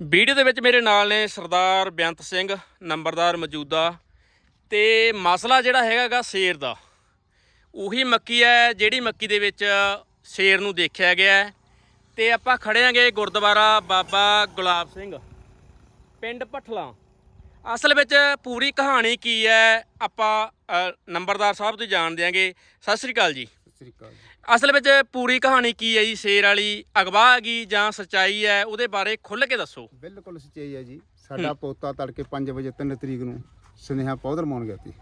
Video ਦੇ ਵਿੱਚ ਮੇਰੇ ਨਾਲ ਨੇ ਸਰਦਾਰ ਬੇਅੰਤ ਸਿੰਘ, ਨੰਬਰਦਾਰ ਮੌਜੂਦਾ ਤੇ ਮਸਲਾ ਜਿਹੜਾ ਹੈਗਾਗਾ ਸ਼ੇਰ ਦਾ। ਉਹੀ ਮੱਕੀ ਹੈ, ਜਿਹੜੀ ਮੱਕੀ ਦੇ ਵਿੱਚ ਸ਼ੇਰ ਨੂੰ ਦੇਖਿਆ ਗਿਆ ਹੈ। ਤੇ ਆਪਾਂ ਖੜੇ ਆਂਗੇ ਗੁਰਦੁਆਰਾ ਬਾਬਾ ਗੁਲਾਬ ਸਿੰਘ, ਪਿੰਡ ਭਠਲਾ। ਅਸਲ ਵਿੱਚ ਪੂਰੀ ਕਹਾਣੀ ਕੀ ਹੈ, ਆਪਾਂ ਨੰਬਰਦਾਰ ਸਾਹਿਬ ਤੋਂ ਜਾਣ ਦਿਆਂਗੇ ਸਤਿ ਸ੍ਰੀ ਅਕਾਲ ਜੀ। ਸਤਿ ਸ੍ਰੀ ਅਕਾਲ ਅਸਲ ਵਿੱਚ ਪੂਰੀ ਕਹਾਣੀ ਕੀ ਹੈ ਜੀ? ਸ਼ੇਰ ਵਾਲੀ ਅਗਵਾ ਹੈਗੀ ਜਾਂ ਸੱਚਾਈ ਹੈ? ਉਹਦੇ ਬਾਰੇ ਖੁੱਲ੍ਹ ਕੇ ਦੱਸੋ। ਬਿਲਕੁਲ ਸੱਚਾਈ ਹੈ ਜੀ। ਸਾਡਾ ਪੋਤਾ ਤੜਕੇ 5 ਵਜੇ 3 ਤਰੀਕ ਨੂੰ ਸੁਨੇਹਾ ਪੌਦਰ ਮਾਉਣ ਗਿਆ ਸੀ।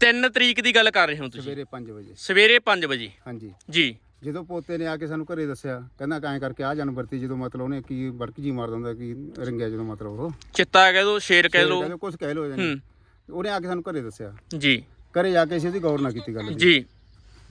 3 ਤਰੀਕ ਦੀ ਗੱਲ ਕਰ ਰਹੇ ਹੋ ਤੁਸੀਂ? ਸਵੇਰੇ 5 ਵਜੇ। ਸਵੇਰੇ 5 ਵਜੇ। ਹਾਂਜੀ। ਜੀ। ਜਦੋਂ ਪੋਤੇ ਨੇ ਆ ਕੇ ਸਾਨੂੰ ਘਰੇ ਦੱਸਿਆ ਕਹਿੰਦਾ ਕਾਇ ਕਰਕੇ ਆ ਜਾਨਵਰ ਤੀ ਜਦੋਂ ਮਤਲਬ ਉਹਨੇ ਕੀ ਬੜਕ ਜੀ ਮਾਰ ਦਿੰਦਾ ਕੀ ਰੰਗਿਆ ਜਦੋਂ ਮਤਲਬ ਉਹ। ਚਿੱਤਾ ਕਹਿ ਦੋ ਸ਼ੇਰ ਕਹਿ ਲੋ ਕੁਝ ਕਹਿ ਲੋ ਜਾਨੀ ਉਹਨੇ ਆ ਕੇ ਸਾਨੂੰ ਘਰੇ ਦੱਸਿਆ। ਜੀ। ਘਰੇ ਜਾ ਕੇ ਅਸੀਂ ਉਹਦੀ ਗੌਰ ਨਾ ਕੀਤੀ ਗੱਲ ਦੀ। ਜੀ।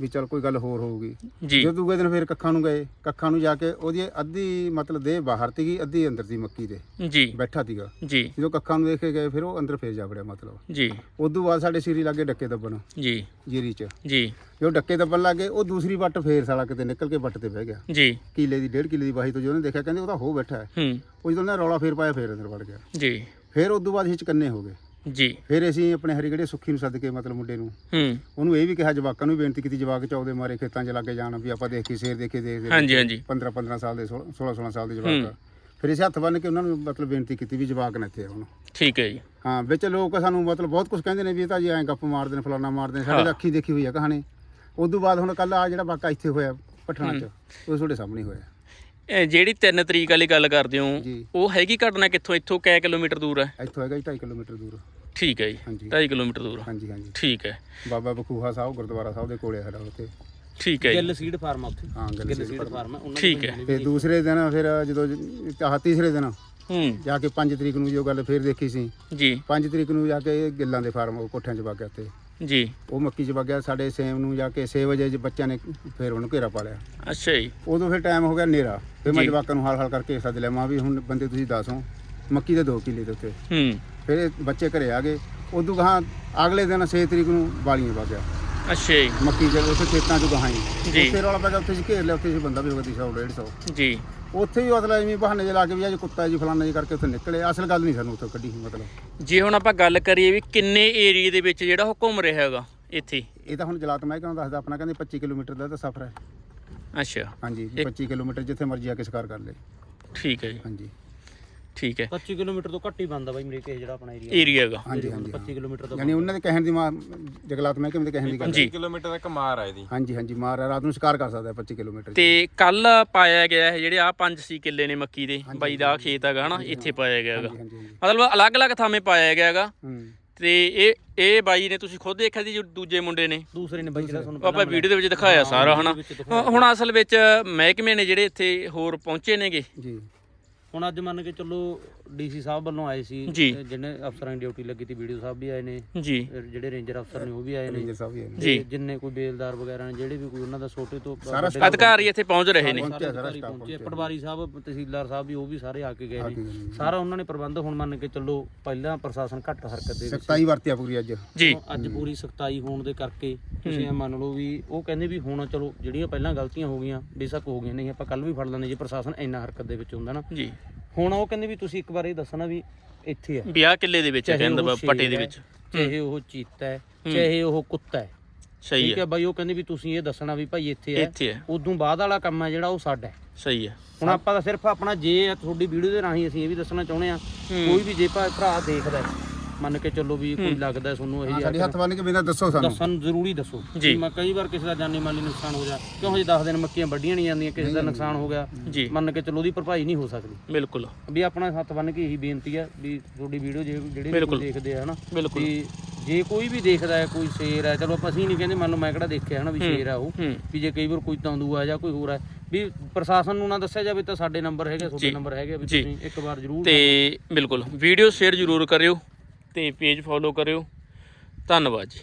ਵੀ ਚਲ ਕੋਈ ਗੱਲ ਹੋਰ ਹੋਊਗੀ। ਜੀ। ਜਦੋਂ ਦਿਨ ਫਿਰ ਕੱਖਾਂ ਨੂੰ ਗਏ ਕੱਖਾਂ ਨੂੰ ਜਾ ਕੇ ਉਹਦੀ ਅੱਧੀ ਮਤਲਬ ਦੇਹ ਬਾਹਰ ਤੀਗੀ ਅੱਧੀ ਅੰਦਰ ਸੀ ਮੱਕੀ ਦੇ। ਜੀ। ਬੈਠਾ ਸੀਗਾ। ਜੀ। ਜਦੋਂ ਕੱਖਾਂ ਨੂੰ ਦੇਖ ਕੇ ਗਏ ਫਿਰ ਉਹ ਅੰਦਰ ਫੇਰ ਜਾ ਵੜਿਆ ਮਤਲਬ। ਜੀ। ਉਦੋਂ ਬਾਅਦ ਸਾਡੇ ਸੀਰੀ ਲੱਗੇ ਡੱਕੇ ਦੱਬਣ। ਜੀ। ਜੀਰੀ 'ਚ। ਜੀ। ਜੋ ਡੱਕੇ ਦੱਬਣ ਲੱਗੇ ਉਹ ਦੂਸਰੀ ਵੱਟ ਫੇਰ ਸਾਲਾ ਕਿਤੇ ਨਿਕਲ ਕੇ ਵੱਟ ਤੇ ਬਹਿ ਗਿਆ। ਜੀ। ਕਿਲੇ ਦੀ ਡੇਢ ਕਿਲੇ ਦੀ ਵਾਹੀ ਤੋਂ ਜੋ ਉਹਨੇ ਦੇਖਿਆ ਕਹਿੰਦੇ ਉਹ ਤਾਂ ਹੋ ਬੈਠਾ ਹੈ। ਹੂੰ। ਉਹ ਜਦੋਂ ਉਹਨੇ ਰੌਲਾ ਫੇਰ ਪਾਇਆ ਫੇਰ ਅੰਦਰ ਵੜ ਗਿਆ। ਜੀ। ਫੇਰ ਉਦੋਂ ਬਾਅਦ ਅਸੀਂ ਚਕੰਨੇ ਹੋ ਗਏ। ਜੀ। ਫਿਰ ਅਸੀਂ ਆਪਣੇ ਹਰੀਗੜੇ ਸੁੱਖੀ ਨੂੰ ਸੱਦ ਕੇ ਮਤਲਬ ਮੁੰਡੇ ਨੂੰ ਹੂੰ। ਉਹਨੂੰ ਇਹ ਵੀ ਕਿਹਾ ਜਵਾਕਾਂ ਨੂੰ ਵੀ ਬੇਨਤੀ ਕੀਤੀ ਜਵਾਕ ਚੌਦੇ ਮਾਰੇ ਖੇਤਾਂ 'ਚ ਲੱਗੇ ਜਾਣ ਵੀ ਆਪਾਂ ਦੇਖੀ ਸ਼ੇਰ ਦੇਖੇ ਦੇਖਦੇ ਹਾਂਜੀ ਹਾਂਜੀ। 15 15 ਸਾਲ ਦੇ 16 16 ਸਾਲ ਦੇ ਜਵਾਕ ਫਿਰ ਅਸੀਂ ਹੱਥ ਬੰਨ ਕੇ ਉਹਨਾਂ ਨੂੰ ਮਤਲਬ ਬੇਨਤੀ ਕੀਤੀ ਵੀ ਜਵਾਕ ਨੇ ਇੱਥੇ ਹੁਣ ਠੀਕ ਹੈ ਜੀ। ਹਾਂ ਵਿੱਚ ਲੋਕ ਸਾਨੂੰ ਮਤਲਬ ਬਹੁਤ ਕੁਝ ਕਹਿੰਦੇ ਨੇ ਵੀ ਇਹ ਤਾਂ ਜੀ ਐਂ ਗੱਪ ਮਾਰਦੇ ਨੇ ਫਲਾਨਾ ਮਾਰਦੇ ਨੇ ਸਾਡੇ ਤਾਂ ਅੱਖੀ ਦੇਖੀ ਹੋਈ ਆ ਕਹਾਣੀ। ਉਦੋਂ ਬਾਅਦ ਹੁਣ ਕੱਲ ਆ ਜਿਹੜਾ ਵਾਕਾ ਇੱਥੇ ਹੋਇਆ ਪਠਾਣਾ 'ਚ ਉਹ ਤੁਹਾਡੇ ਸਾਹਮਣੇ ਹੋਇਆ। ਇਹ ਜਿਹੜੀ 3 ਤਰੀਕ ਵਾਲੀ ਗੱਲ ਕਰਦੇ ਹੋ ਜੀ। ਉਹ ਹੈਗੀ ਘਟਨਾ ਕਿੱਥੋਂ? ਇੱਥੋਂ ਕੈ ਕਿਲੋਮੀਟਰ ਦੂਰ ਹੈ? ਇੱਥੋਂ ਹੈਗਾ ਜੀ 2.5 ਕਿਲੋਮੀਟਰ ਦੂਰ। ਠੀਕ ਹੈ ਜੀ ਹਾਂਜੀ। 2.5 ਕਿਲੋਮੀਟਰ ਦੂਰ। ਹਾਂਜੀ ਹਾਂਜੀ। ਠੀਕ ਹੈ। ਬਾਬਾ ਬਖੂਹਾ ਸਾਹਿਬ ਗੁਰਦੁਆਰਾ ਸਾਹਿਬ ਦੇ ਕੋਲੇ ਸਾਡਾ ਉੱਥੇ। ਠੀਕ ਹੈ ਜੀ। ਗਿੱਲ ਸੀਡ ਫਾਰਮ ਆ ਉੱਥੇ। ਹਾਂ ਗੱਲ ਗਿੱਲ ਸੀਡ ਫਾਰਮ ਆ ਉਹਨਾਂ ਠੀਕ ਹੈ। ਤੇ ਦੂਸਰੇ ਦਿਨ ਫਿਰ ਜਦੋਂ ਚਾਹ ਤੀਸਰੇ ਦਿਨ ਹੂੰ। ਜਾ ਕੇ 5 ਤਰੀਕ ਨੂੰ ਜੋ ਗੱਲ ਫੇਰ ਦੇਖੀ ਸੀ। ਜੀ। 5 ਤਰੀਕ ਨੂੰ ਜਾ ਕੇ ਗਿੱਲਾਂ ਦੇ ਫਾਰਮ ਉਹ ਕੋਠਿਆਂ 'ਚ ਵਗ ਗਿਆ ਤੇ ਜੀ। ਉਹ ਮੱਕੀ 'ਚ ਵਗ ਗਿਆ ਸਾਡੇ ਸੇਮ ਨੂੰ ਜਾ ਕੇ 6 ਵਜੇ ਜੇ ਬੱਚਿਆਂ ਨੇ ਫੇਰ ਉਹਨੂੰ ਘੇਰਾ ਪਾ ਲਿਆ। ਅੱਛਾ ਜੀ। ਉਦੋਂ ਫਿਰ ਟਾਈਮ ਹੋ ਗਿਆ ਹਨੇਰਾ। ਫਿਰ ਮੈਂ ਜੀ। ਜਵਾਕਾਂ ਨੂੰ ਹਾਲ ਹਾਲ ਕਰਕੇ ਸੱਦ ਲਿਆ ਮਾਂ ਵੀ ਹੁਣ ਬੰਦੇ ਤੁਸੀਂ ਦੱਸੋ ਮੱਕੀ ਦੇ 2 ਕਿੱਲੇ ਦੇ ਉੱਤੇ। ਹੂੰ। ਫਿਰ ਇਹ ਬੱਚੇ ਘਰੇ ਆ ਗਏ। ਉਦੋਂ ਗਾਹਾਂ ਅਗਲੇ ਦਿਨ 6 ਤਰੀਕ ਨੂੰ ਬਾਲੀਆਂ ਵਗ ਗਿਆ। ਅੱਛਾ ਜੀ। ਮੱਕੀ ਚ ਉੱਥੇ ਖੇਤਾਂ 'ਚ ਗਾਹਾਂ ਹੀ ਜੀ। ਉੱਥੇ ਰੌਲਾ ਪੈ ਗਿਆ ਉੱਥੇ ਜੀ ਘੇਰ ਲਿਆ ਉੱਥੇ ਜੀ ਬੰਦਾ ਵੀ ਹੋ ਗਿਆ 100 150 ਜੀ। ਉੱਥੇ ਵੀ ਮਤਲਬ ਐਵੇਂ ਬਹਾਨੇ ਜਿਹਾ ਲਾ ਕੇ ਵੀ ਅੱਜ ਕੁੱਤਾ ਜੀ ਫਲਾਨਾ ਜੀ ਕਰਕੇ ਉੱਥੇ ਨਿਕਲੇ। ਅਸਲ ਗੱਲ ਨਹੀਂ ਸਾਨੂੰ ਉੱਥੇ ਕੱਢੀ ਮਤਲਬ। ਜੇ ਹੁਣ ਆਪਾਂ ਗੱਲ ਕਰੀਏ ਵੀ ਕਿੰਨੇ ਏਰੀਏ ਦੇ ਵਿੱਚ ਜਿਹੜਾ ਉਹ ਘੁੰਮ ਰਿਹਾ ਹੈਗਾ ਇੱਥੇ? ਇਹ ਤਾਂ ਹੁਣ ਜਲਾਤ ਮਹਿਕਮਾ ਦੱਸਦਾ ਆਪਣਾ ਕਹਿੰਦੇ 25 ਕਿਲੋਮੀਟਰ ਦਾ ਤਾਂ ਸਫ਼ਰ ਹੈ। ਅੱਛਾ। ਹਾਂਜੀ 25 ਕਿਲੋਮੀਟਰ ਜਿੱਥੇ ਮਰਜ਼ੀ ਆ ਕੇ ਸ਼ਿਕਾਰ ਕਰ ਲੇ ਠੀਕ ਹੈ ਜੀ। ਹਾਂਜੀ। ਠੀਕ ਹੈ। 25 ਕਿਲੋਮੀਟਰ ਤੋਂ ਘੱਟ ਹੀ ਬੰਦਾ ਬਾਈ ਮੇਰੇ ਕੋਲ ਜਿਹੜਾ ਆਪਣਾ ਏਰੀਆ ਏਰੀਆ ਹੈਗਾ। ਹਾਂਜੀ ਹਾਂਜੀ 25 ਕਿਲੋਮੀਟਰ ਤੋਂ ਯਾਨੀ ਉਹਨਾਂ ਦੇ ਕਹਿਣ ਦੀ ਮਾਂ ਜਗਲਾਤ ਮਹਿਕਮੇ ਦੇ ਕਹਿਣ ਦੀ ਗੱਲ ਜੀ। ਕਿਲੋਮੀਟਰ ਤੱਕ ਮਾਰ ਆ ਇਹਦੀ। ਹਾਂਜੀ ਹਾਂਜੀ ਮਾਰ ਰਾਤ ਨੂੰ ਸ਼ਿਕਾਰ ਕਰ ਸਕਦਾ ਹੈ 25 ਕਿਲੋਮੀਟਰ ਤੇ ਕੱਲ ਪਾਇਆ ਗਿਆ ਹੈ ਜਿਹੜੇ ਆ ਪੰਜ ਸੀ ਕਿੱਲੇ ਨੇ ਮੱਕੀ ਦੇ ਬਾਈ ਦਾ ਖੇਤ ਹੈਗਾ ਹਨਾ ਇੱਥੇ ਪਾਇਆ ਗਿਆ ਹੈਗਾ। ਮਤਲਬ ਅਲੱਗ-ਅਲੱਗ ਥਾਵੇਂ ਪਾਇਆ ਗਿਆ ਹੈਗਾ। ਤੇ ਇਹ ਇਹ ਬਾਈ ਨੇ ਤੁਸੀਂ ਖੁਦ ਦੇਖਿਆ ਸੀ ਜੋ ਦੂਜੇ ਮੁੰਡੇ ਨੇ? ਦੂਸਰੇ ਨੇ ਬਾਈ ਜਿਹੜਾ ਤੁਹਾਨੂੰ ਆਪਾਂ ਵੀਡੀਓ ਦੇ ਵਿੱਚ ਦਿਖਾਇਆ ਸਾਰਾ ਹਨਾ। ਹੁਣ ਅਸਲ ਵਿੱਚ ਮਹਿਕਮੇ ਨੇ ਜਿਹੜੇ ਇੱਥੇ ਹੋਰ ਪਹੁੰਚੇ ਨੇਗੇ। ਜੀ। ਹੁਣ ਅੱਜ ਮੰਨ ਕੇ ਚੱਲੋ ਡੀਸੀ ਸਾਹਿਬ ਵੱਲੋਂ ਆਏ ਸੀ ਜੀ। ਜਿਹਨੇ ਅਫਸਰਾਂ ਦੀ ਡਿਊਟੀ ਲੱਗੀ ਤੀ ਵੀਡੀਓ ਸਾਹਿਬ ਵੀ ਆਏ ਨੇ। ਜੀ। ਜਿਹੜੇ ਰੇਂਜਰ ਅਫਸਰ ਨੇ ਉਹ ਵੀ ਆਏ ਨੇ। ਰੇਂਜਰ ਸਾਹਿਬ ਵੀ ਆਏ ਨੇ। ਜੀ। ਤੇ ਜਿੰਨੇ ਕੋਈ ਬੇਲਦਾਰ ਵਗੈਰਾ ਨੇ ਜਿਹੜੇ ਵੀ ਕੋਈ ਉਹਨਾਂ ਦਾ ਛੋਟੇ ਤੋਂ ਸਾਰਾ ਵੱਡੇ ਅਧਿਕਾਰੀ ਇੱਥੇ ਪਹੁੰਚ ਰਹੇ ਨੇ। ਪਹੁੰਚਿਆ ਸਾਰਾ ਪਟਵਾਰੀ ਸਾਹਿਬ ਤਹਿਸੀਲਦਾਰ ਸਾਹਿਬ ਵੀ ਉਹ ਵੀ ਸਾਰੇ ਆ ਕੇ ਗਏ ਆ ਨੇ। ਕੇ ਗਏ ਨੇ। ਸਾਰਾ ਉਹਨਾਂ ਨੇ ਪ੍ਰਬੰਧ ਹੁਣ ਮੰਨ ਕੇ ਚੱਲੋ ਪਹਿਲਾਂ ਪ੍ਰਸ਼ਾਸਨ ਘੱਟ ਹਰਕਤ ਦੇ ਵਿੱਚ ਸਖਤਾਈ ਵਰਤਿਆ ਪੂਰੀ ਅੱਜ। ਜੀ। ਅੱਜ ਪੂਰੀ ਸਖਤਾਈ ਹੋਣ ਦੇ ਕਰਕੇ ਤੁਸੀਂ ਇਹ ਮੰਨ ਲਓ ਵੀ ਉਹ ਕਹਿੰਦੇ ਵੀ ਹੁਣ ਚਲੋ ਜਿਹੜੀਆਂ ਪਹਿਲਾਂ ਗਲਤੀਆਂ ਹੋ ਗਈਆਂ ਬੇਸ਼ੱਕ ਹੋ ਗਈਆਂ ਨਹੀਂ ਆਪਾਂ ਕੱਲ ਵੀ ਫੜ ਲੈਂਦੇ ਜੇ ਪ੍ਰਸ਼ਾਸਨ ਇੰਨਾ ਹਰਕਤ ਦੇ ਵਿੱਚ ਹੁੰਦਾ ਨਾ। ਜੀ। ਹੁਣ ਉਹ ਕਹਿੰਦੇ ਵੀ ਤੁਸੀਂ ਇੱਕ ਵਾਰ ਇਹ ਦੱਸਣਾ ਵੀ ਇੱਥੇ ਹੈ ਵਿਆਹ ਕਿੱਲੇ ਦੇ ਵਿੱਚ ਕਹਿੰਦਾ ਵਾ ਪੱਟੇ ਦੇ ਵਿੱਚ। ਚਾਹੇ ਉਹ ਚੀਤਾ ਹੈ ਚਾਹੇ ਉਹ ਕੁੱਤਾ ਹੈ। ਸਹੀ ਠੀਕ ਹੈ। ਹੈ ਬਾਈ ਉਹ ਕਹਿੰਦੇ ਵੀ ਤੁਸੀਂ ਇਹ ਦੱਸਣਾ ਵੀ ਭਾਈ ਇੱਥੇ ਹੈ। ਇੱਥੇ ਹੈ। ਉਦੋਂ ਬਾਅਦ ਵਾਲਾ ਕੰਮ ਹੈ ਜਿਹੜਾ ਉਹ ਸਾਡਾ ਹੈ। ਸਹੀ ਹੈ। ਹੁਣ ਆਪਾਂ ਤਾਂ ਸਿਰਫ ਆਪਣਾ ਜੇ ਤੁਹਾਡੀ ਵੀਡੀਓ ਦੇ ਰਾਹੀਂ ਅਸੀਂ ਇਹ ਵੀ ਦੱਸਣਾ ਚਾਹੁੰਦੇ ਆ ਕੋਈ ਵੀ ਜੇ ਭਾ- ਭਰਾ ਦੇਖਦਾ ਹੈ, ਮੰਨ ਕੇ ਚੱਲੋ ਵੀ ਕੋਈ ਲੱਗਦਾ ਤੁਹਾਨੂੰ ਇਹ ਸਾਡੀ ਹੱਥ ਬੰਨ ਕੇ ਬਿਨਾਂ ਦੱਸੋ ਸਾਨੂੰ। ਦੱਸਣ ਜ਼ਰੂਰੀ ਦੱਸੋ। ਜੀ। ਮੈਂ ਕਈ ਵਾਰ ਕਿਸੇ ਦਾ ਜਾਨੀ ਮਾਲੀ ਨੁਕਸਾਨ ਹੋ ਜਾ ਕਿਉਂ ਹਜੇ 10 ਦਿਨ ਮੱਕੀਆਂ ਵੱਢੀਆਂ ਨਹੀਂ ਜਾਂਦੀਆਂ ਕਿਸੇ ਦਾ ਨੁਕਸਾਨ ਹੋ ਗਿਆ। ਮੰਨ ਕੇ ਚੱਲੋ ਉਹਦੀ ਭਰਪਾਈ ਨਹੀਂ ਹੋ ਸਕਦੀ। ਬਿਲਕੁਲ। ਵੀ ਆਪਣਾ ਹੱਥ ਬੰਨ ਕੇ ਇਹੀ ਬੇਨਤੀ ਹੈ ਵੀ ਤੁਹਾਡੀ ਵੀਡੀਓ ਜਿਹੜੇ ਵੀ ਦੇਖਦੇ ਆ ਹਨਾ ਬਿਲਕੁਲ। ਵੀ ਜੇ ਕੋਈ ਵੀ ਦੇਖਦਾ ਹੈ ਕੋਈ ਸ਼ੇਰ ਹੈ ਚਲੋ ਆਪਾਂ ਅਸੀਂ ਨਹੀਂ ਕਹਿੰਦੇ ਮੰਨ ਲਓ ਮੈਂ ਕਿਹੜਾ ਦੇਖਿਆ ਹਨਾ ਵੀ ਸ਼ੇਰ ਹੈ ਉਹ ਵੀ ਜੇ ਕਈ ਵਾਰ ਕੋਈ ਤੰਦੂ ਆ ਜਾਂ ਕੋਈ ਹੋਰ ਹੈ ਵੀ ਪ੍ਰਸ਼ਾਸਨ ਨੂੰ ਨਾ ਦੱਸਿਆ ਜਾਵੇ ਤਾਂ ਸਾਡੇ ਨੰਬਰ ਹੈਗੇ ਤੁਹਾਡੇ ਨੰਬਰ ਹੈਗੇ ਵੀ। ਤੁਸੀਂ ਇੱਕ ਵਾਰ ਜ਼ਰੂਰ ਤੇ ਬਿਲਕੁਲ ਵੀਡੀਓ ਸ਼ੇਅਰ ਜ਼ਰੂਰ ਕਰਿਓ। ਤੇ ਪੇਜ ਫੋਲੋ ਕਰਿਓ ਧੰਨਵਾਦ ਜੀ